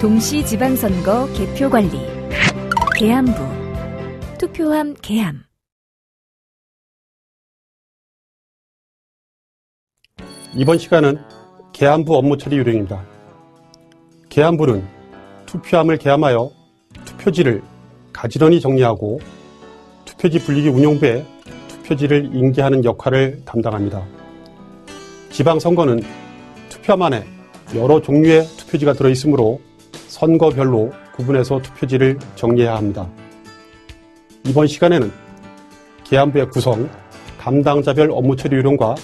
동시 지방선거 개표 관리 계암부 투표함 계암 이번 시간은 계안부 업무 처리 요령입니다. 계안부는 투표함을 계함하여 투표지를 가지런히 정리하고 투표지 분리기 운용부에 투표지를 인계하는 역할을 담당합니다. 지방선거는 투표함 안에 여러 종류의 투표지가 들어있으므로 선거별로 구분해서 투표지를 정리해야 합니다. 이번 시간에는 계안부의 구성, 담당자별 업무 처리 요령과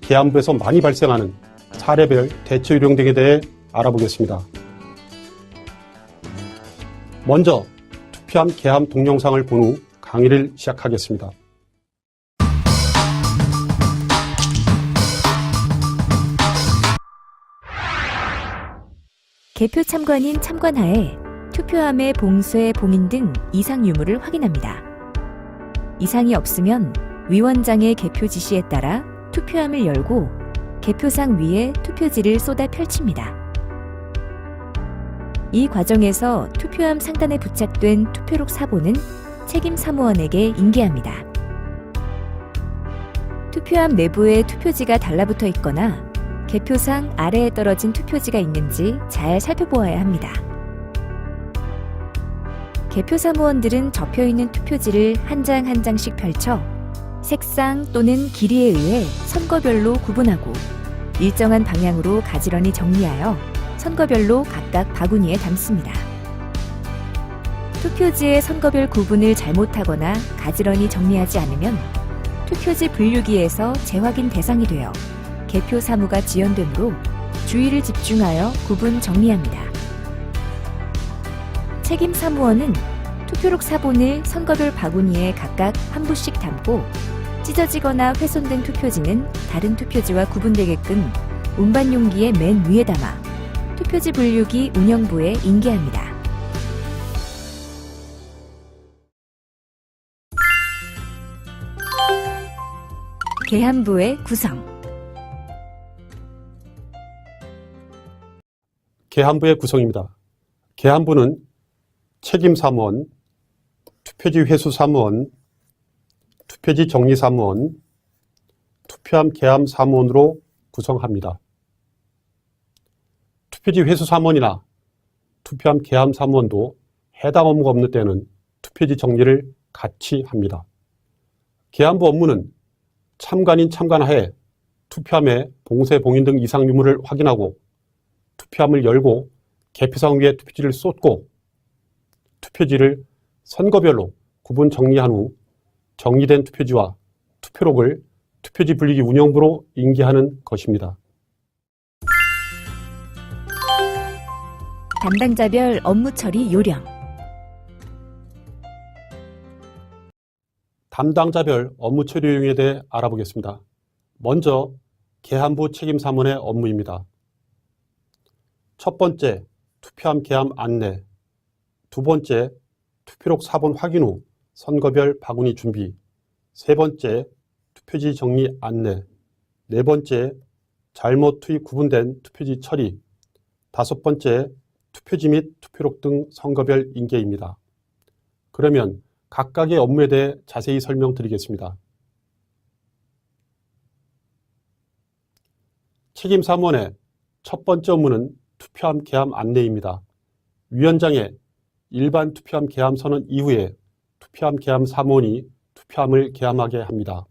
계안부에서 많이 발생하는 사례별 대처 요령 등에 대해 알아보겠습니다. 먼저 투표함 계함 동영상을 본 후 강의를 시작하겠습니다. 개표 참관인 참관하에 투표함의 봉쇄, 봉인 등 이상 유무를 확인합니다. 이상이 없으면 위원장의 개표 지시에 따라 투표함을 열고 개표상 위에 투표지를 쏟아 펼칩니다. 이 과정에서 투표함 상단에 부착된 투표록 사본은 책임 사무원에게 인계합니다. 투표함 내부에 투표지가 달라붙어 있거나 개표상 아래에 떨어진 투표지가 있는지 잘 살펴보아야 합니다. 개표 사무원들은 접혀 있는 투표지를 한 장 한 장씩 펼쳐 색상 또는 길이에 의해 선거별로 구분하고 일정한 방향으로 가지런히 정리하여 선거별로 각각 바구니에 담습니다. 투표지의 선거별 구분을 잘못하거나 가지런히 정리하지 않으면 투표지 분류기에서 재확인 대상이 되어 개표 사무가 지연되므로 주의를 집중하여 구분 정리합니다. 책임 사무원은 투표록 사본을 선거별 바구니에 각각 한 부씩 담고 찢어지거나 훼손된 투표지는 다른 투표지와 구분되게끔 운반 용기의 맨 위에 담아 투표지 분류기 운영부에 인계합니다. 계함부의 구성 계함부의 구성입니다. 계함부는 책임 사무원, 투표지 회수 사무원, 투표지 정리 사무원, 투표함 계함 사무원으로 구성합니다. 투표지 회수 사무원이나 투표함 계함 사무원도 해당 업무가 없는 때는 투표지 정리를 같이 합니다. 계함부 업무는 참관인 참관하에 투표함의 봉쇄, 봉인 등 이상 유무를 확인하고 투표함을 열고 개표상 위에 투표지를 쏟고 투표지를 선거별로 구분 정리한 후 정리된 투표지와 투표록을 투표지 분리기 운영부로 인계하는 것입니다. 담당자별 업무 처리 요령 담당자별 업무 처리 요령에 대해 알아보겠습니다. 먼저 계함부 책임 사무원의 업무입니다. 첫 번째, 투표함 계함 안내. 두 번째, 투표록 사본 확인 후 선거별 바구니 준비. 세 번째, 투표지 정리 안내. 네 번째, 잘못 투입 구분된 투표지 처리. 다섯 번째, 투표지 및 투표록 등 선거별 인계입니다. 그러면 각각의 업무에 대해 자세히 설명드리겠습니다. 책임 사무원의 첫 번째 업무는 투표함 개함 안내입니다. 위원장의 일반 투표함 개함 선언 이후에 투표함 개함 사무원이 투표함을 개함하게 합니다.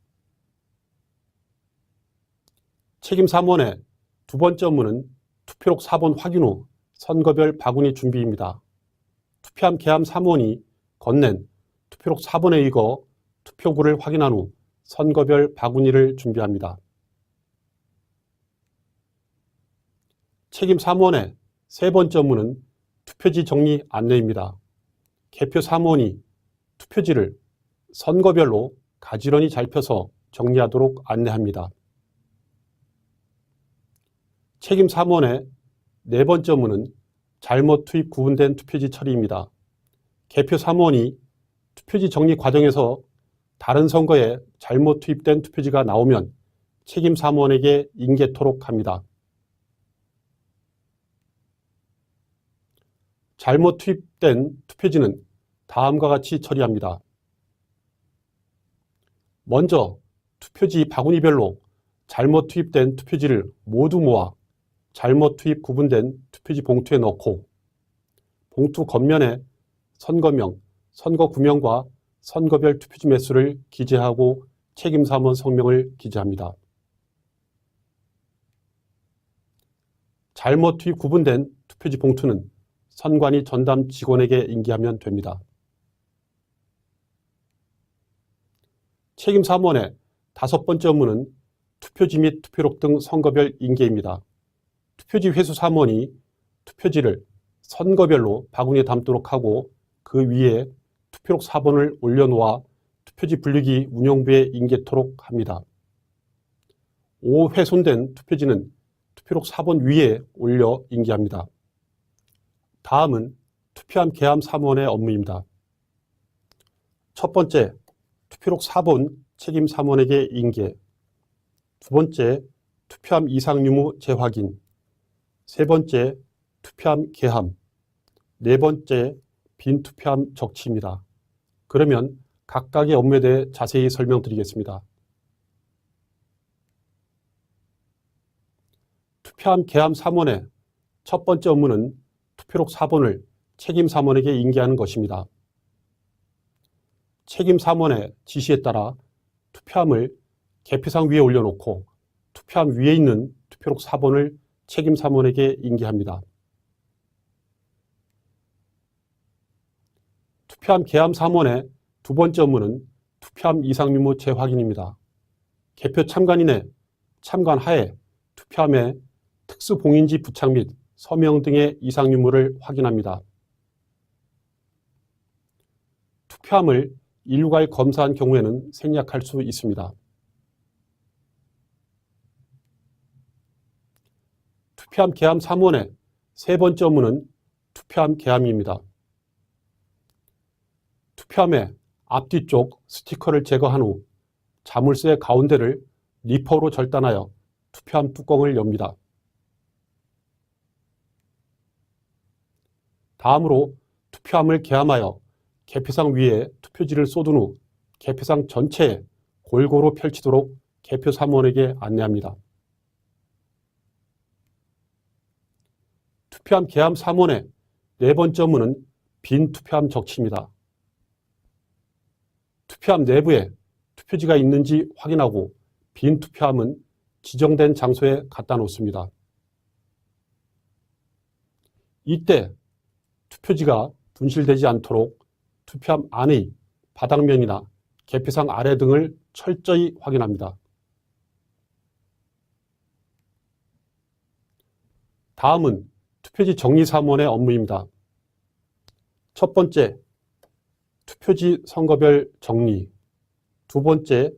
책임 사무원의 두 번째 업무는 투표록 사본 확인 후 선거별 바구니 준비입니다. 투표함 개함 사무원이 건넨 투표록 사본에 읽어 투표구를 확인한 후 선거별 바구니를 준비합니다. 책임 사무원의 세 번째 업무는 투표지 정리 안내입니다. 개표 사무원이 투표지를 선거별로 가지런히 잘 펴서 정리하도록 안내합니다. 책임 사무원의 네 번째 업무는 잘못 투입 구분된 투표지 처리입니다. 개표 사무원이 투표지 정리 과정에서 다른 선거에 잘못 투입된 투표지가 나오면 책임 사무원에게 인계토록 합니다. 잘못 투입된 투표지는 다음과 같이 처리합니다. 먼저 투표지 바구니별로 잘못 투입된 투표지를 모두 모아 잘못 투입 구분된 투표지 봉투에 넣고 봉투 겉면에 선거명, 선거구명과 선거별 투표지 매수를 기재하고 책임사무원 성명을 기재합니다. 잘못 투입 구분된 투표지 봉투는 선관위 전담 직원에게 인계하면 됩니다. 책임 사무원의 다섯 번째 업무는 투표지 및 투표록 등 선거별 인계입니다. 투표지 회수 사무원이 투표지를 선거별로 바구니에 담도록 하고 그 위에 투표록 4번을 올려놓아 투표지 분리기 운영부에 인계토록 합니다. 5 훼손된 투표지는 투표록 4번 위에 올려 인계합니다. 다음은 투표함 개함 사무원의 업무입니다. 첫 번째, 투표록 4번 책임 사무원에게 인계. 두 번째, 투표함 이상 유무 재확인. 세 번째, 투표함 개함. 네 번째, 빈 투표함 적치입니다. 그러면 각각의 업무에 대해 자세히 설명드리겠습니다. 투표함 개함 사무원의 첫 번째 업무는 투표록 4번을 책임 사무원에게 인계하는 것입니다. 책임 사무원의 지시에 따라 투표함을 개표상 위에 올려놓고 투표함 위에 있는 투표록 4번을 책임 사무원에게 인계합니다. 투표함 개함 사무원의 두 번째 업무는 투표함 이상 유무 재확인입니다. 개표 참관인의 참관 하에 투표함에 특수 봉인지 부착 및 서명 등의 이상 유무를 확인합니다. 투표함을 일괄 검사한 경우에는 생략할 수 있습니다. 투표함 개함 사무원의 세 번째 업무는 투표함 개함입니다. 투표함의 앞뒤쪽 스티커를 제거한 후 자물쇠 가운데를 리퍼로 절단하여 투표함 뚜껑을 엽니다. 다음으로 투표함을 개함하여 개표상 위에 투표지를 쏟은 후 개표상 전체에 골고루 펼치도록 개표 사무원에게 안내합니다. 투표함 개함 사무원의 네 번째 업무는 빈 투표함 적치입니다. 투표함 내부에 투표지가 있는지 확인하고 빈 투표함은 지정된 장소에 갖다 놓습니다. 이때 투표지가 분실되지 않도록 투표함 안의 바닥면이나 개표상 아래 등을 철저히 확인합니다. 다음은 투표지 정리 사무원의 업무입니다. 첫 번째, 투표지 선거별 정리. 두 번째,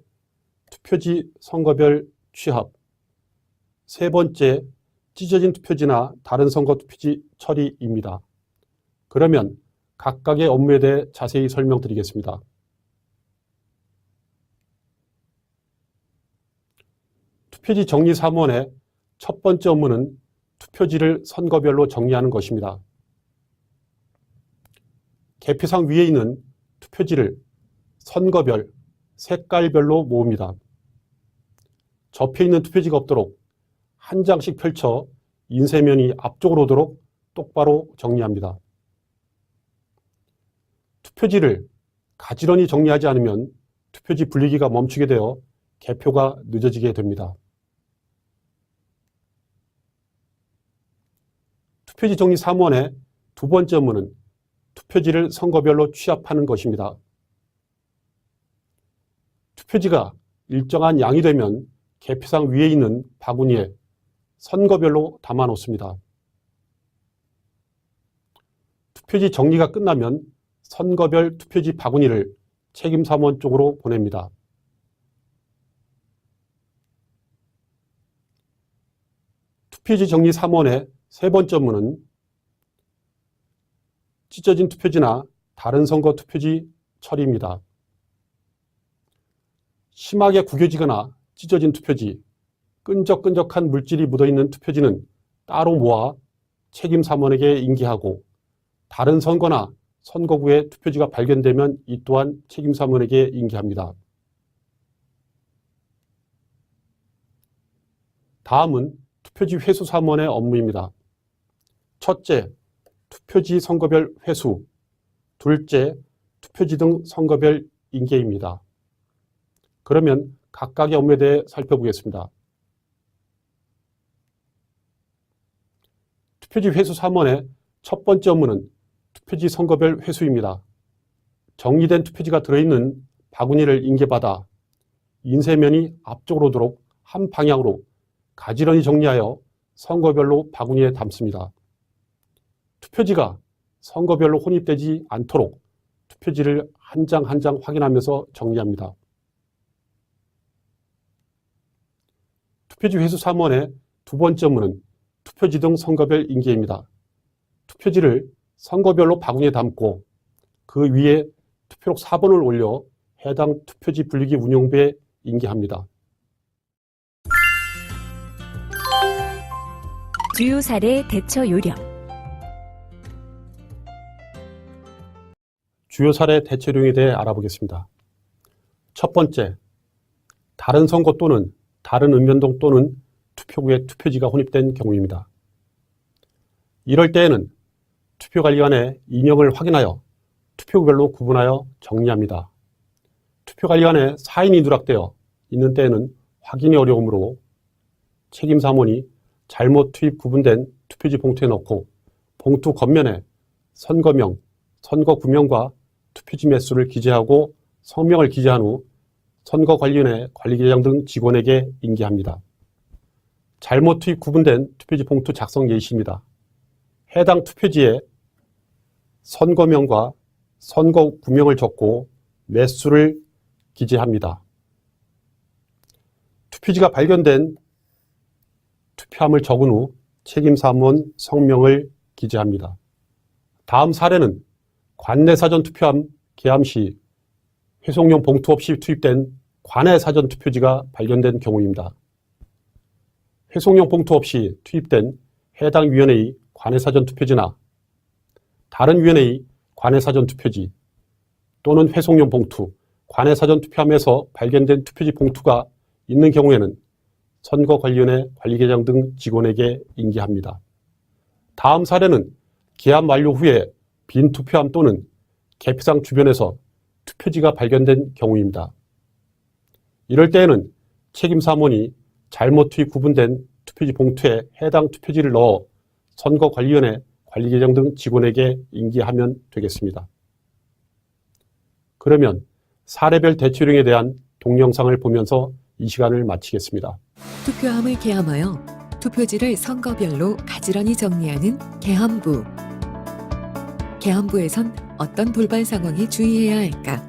투표지 선거별 취합. 세 번째, 찢어진 투표지나 다른 선거 투표지 처리입니다. 그러면 각각의 업무에 대해 자세히 설명드리겠습니다. 투표지 정리 사무원의 첫 번째 업무는 투표지를 선거별로 정리하는 것입니다. 개표상 위에 있는 투표지를 선거별, 색깔별로 모읍니다. 접혀 있는 투표지가 없도록 한 장씩 펼쳐 인쇄면이 앞쪽으로 오도록 똑바로 정리합니다. 투표지를 가지런히 정리하지 않으면 투표지 분리기가 멈추게 되어 개표가 늦어지게 됩니다. 투표지 정리 사무원의 두 번째 업무는 투표지를 선거별로 취합하는 것입니다. 투표지가 일정한 양이 되면 개표상 위에 있는 바구니에 선거별로 담아 놓습니다. 투표지 정리가 끝나면 선거별 투표지 바구니를 책임사무원 쪽으로 보냅니다. 투표지 정리 사무원의 세 번째 업무는 찢어진 투표지나 다른 선거 투표지 처리입니다. 심하게 구겨지거나 찢어진 투표지, 끈적끈적한 물질이 묻어있는 투표지는 따로 모아 책임 사무원에게 인계하고 다른 선거나 선거구에 투표지가 발견되면 이 또한 책임 사무원에게 인계합니다. 다음은 투표지 회수 사무원의 업무입니다. 첫째, 투표지 선거별 회수. 둘째, 투표지 등 선거별 인계입니다. 그러면 각각의 업무에 대해 살펴보겠습니다. 투표지 회수 사무원의 첫 번째 업무는 투표지 선거별 회수입니다. 정리된 투표지가 들어있는 바구니를 인계받아 인쇄면이 앞쪽으로 오도록 한 방향으로 가지런히 정리하여 선거별로 바구니에 담습니다. 투표지가 선거별로 혼입되지 않도록 투표지를 한 장 한 장 확인하면서 정리합니다. 투표지 회수 사무원의 두 번째 업무는 투표지 등 선거별 인계입니다. 투표지를 선거별로 바구니에 담고 그 위에 투표록 4번을 올려 해당 투표지 분리기 운영부에 인계합니다. 주요 사례 대처 요령. 주요 사례 대처령에 대해 알아보겠습니다. 첫 번째, 다른 선거 또는 다른 읍면동 또는 투표구에 투표지가 혼입된 경우입니다. 이럴 때에는 투표관리관의 인형을 확인하여 투표구별로 구분하여 정리합니다. 투표관리관에 사인이 누락되어 있는 때에는 확인이 어려우므로 책임 사무원이 잘못 투입 구분된 투표지 봉투에 넣고 봉투 겉면에 선거명, 선거 구명과 투표지 매수를 기재하고 성명을 기재한 후 선거관리위원회 관리계장 등 직원에게 인계합니다. 잘못 투입 구분된 투표지 봉투 작성 예시입니다. 해당 투표지에 선거명과 선거 구명을 적고 매수를 기재합니다. 투표지가 발견된 투표함을 적은 후 책임 사무원 성명을 기재합니다. 다음 사례는 관내 사전 투표함 개함 시 회송용 봉투 없이 투입된 관내 사전 투표지가 발견된 경우입니다. 회송용 봉투 없이 투입된 해당 위원회의 관내 사전 투표지나 다른 위원회의 관내 사전 투표지 또는 회송용 봉투, 관내 사전 투표함에서 발견된 투표지 봉투가 있는 경우에는 선거관리위원회 관리계장 등 직원에게 인계합니다. 다음 사례는 기한 완료 후에 빈 투표함 또는 개표장 주변에서 투표지가 발견된 경우입니다. 이럴 때에는 책임 사무원이 잘못 투입 구분된 투표지 봉투에 해당 투표지를 넣어 선거관리위원회 관리계장 등 직원에게 인계하면 되겠습니다. 그러면 사례별 대처령에 대한 동영상을 보면서 이 시간을 마치겠습니다. 투표함을 개함하여 투표지를 선거별로 가지런히 정리하는 개함부. 개함부에선 어떤 돌발 상황에 주의해야 할까?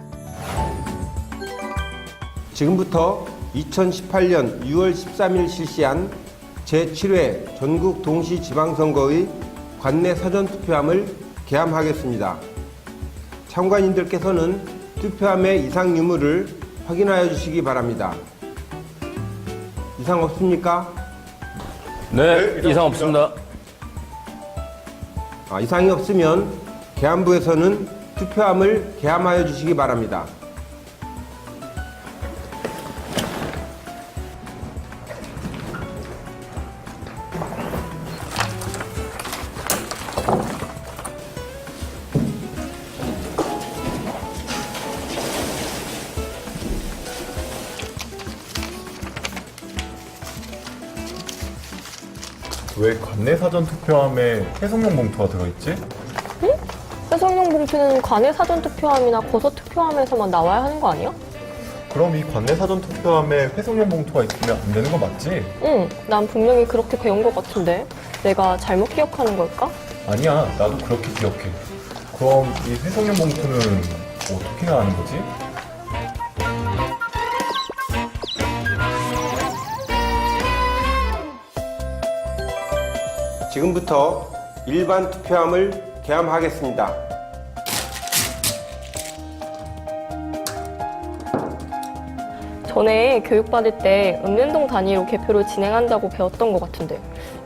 지금부터 2018년 6월 13일 실시한 제7회 전국 동시 지방선거의 관내 사전투표함을 개함하겠습니다. 참관인들께서는 투표함의 이상 유무를 확인하여 주시기 바랍니다. 이상 없습니까? 네, 이상 없습니다. 아, 이상이 없으면 개함부에서는 투표함을 개함하여 주시기 바랍니다. 관내 사전 투표함에 해송용 봉투가 들어있지? 해성용 봉투는 관내 사전 투표함이나 거소 투표함에서만 나와야 하는 거 아니야? 그럼 이 관내 사전 투표함에 회송용 봉투가 있으면 안 되는 거 맞지? 응, 난 분명히 그렇게 배운 것 같은데. 내가 잘못 기억하는 걸까? 아니야, 나도 그렇게 기억해. 그럼 이 회송용 봉투는 어떻게 나가는 거지? 지금부터 일반 투표함을 개함하겠습니다. 전에 교육받을 때 읍면동 단위로 개표를 진행한다고 배웠던 것 같은데.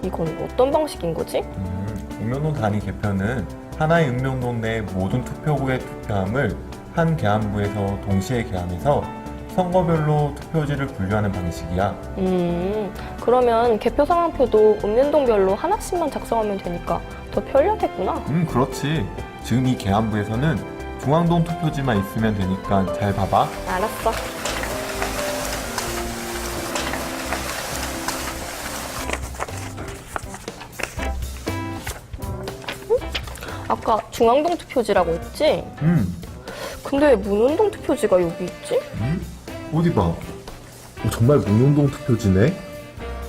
이건 어떤 방식인 거지? 음, 옥면동 단위 개표는 하나의 읍명동 내 모든 투표구의 투표함을 한 계함부에서 동시에 계함해서 선거별로 투표지를 분류하는 방식이야. 음, 그러면 개표 상황표도 읍면동별로 하나씩만 작성하면 되니까 더 편리하겠구나. 음, 그렇지. 지금 이 계함부에서는 중앙동 투표지만 있으면 되니까 잘 봐봐. 알았어. 응? 아까 중앙동 투표지라고 했지? 음, 근데 왜 문운동 투표지가 여기 있지? 어디 봐. 어, 정말 문용동 투표지네?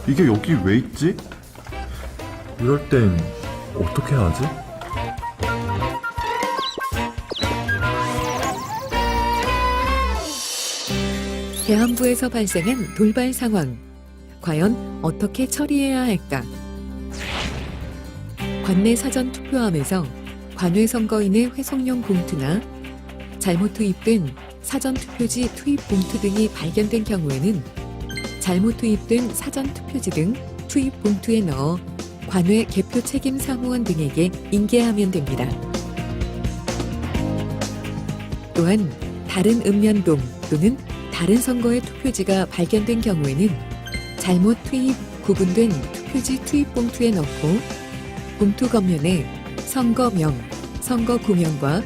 이게 여기 왜 있지? 이럴 땐 어떻게 하지? 계엄부에서 발생한 돌발 상황. 과연 어떻게 처리해야 할까? 관내 사전 투표함에서 관외 선거인의 회송용 봉투나 잘못 투입된 사전 투표지 투입 봉투 등이 발견된 경우에는 잘못 투입된 사전 투표지 등 투입 봉투에 넣어 관외 개표 책임 사무원 등에게 인계하면 됩니다. 또한 다른 읍면동 또는 다른 선거의 투표지가 발견된 경우에는 잘못 투입 구분된 투표지 투입 봉투에 넣고 봉투 겉면에 선거명, 선거 구명과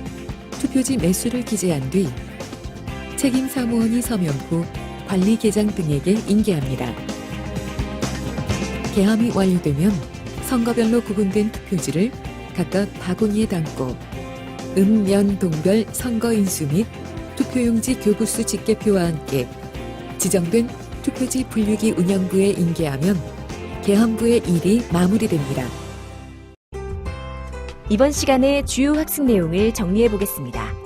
투표지 매수를 기재한 뒤 책임 사무원이 서명 후 관리계장 등에게 인계합니다. 개함이 완료되면 선거별로 구분된 투표지를 각각 바구니에 담고 읍면 동별 선거 인수 및 투표용지 교부수 집계표와 함께 지정된 투표지 분류기 운영부에 인계하면 개헌부의 일이 마무리됩니다. 이번 시간의 주요 학습 내용을 정리해 보겠습니다.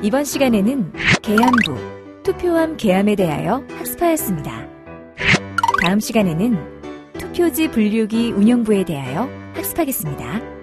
이번 시간에는 계함부, 투표함 계함에 대하여 학습하였습니다. 다음 시간에는 투표지 분류기 운영부에 대하여 학습하겠습니다.